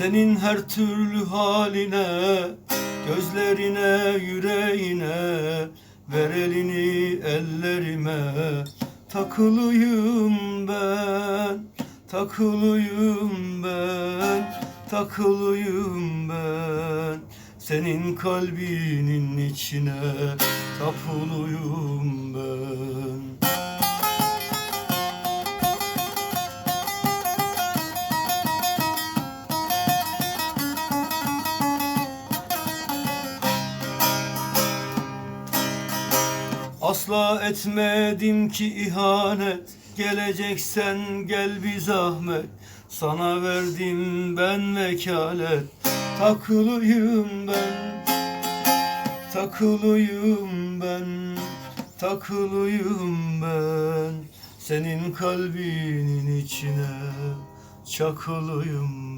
Senin her türlü haline Gözlerine, yüreğine Ver elini ellerime. Takılıyım ben Takılıyım ben Takılıyım ben. Senin kalbinin içine Tapuluyum ben Asla etmedim ki ihanet. Geleceksen gel bir zahmet. Sana verdim ben vekalet. Takılıyım ben. Takılıyım ben. Takılıyım ben. Senin kalbinin içine Çakılıyım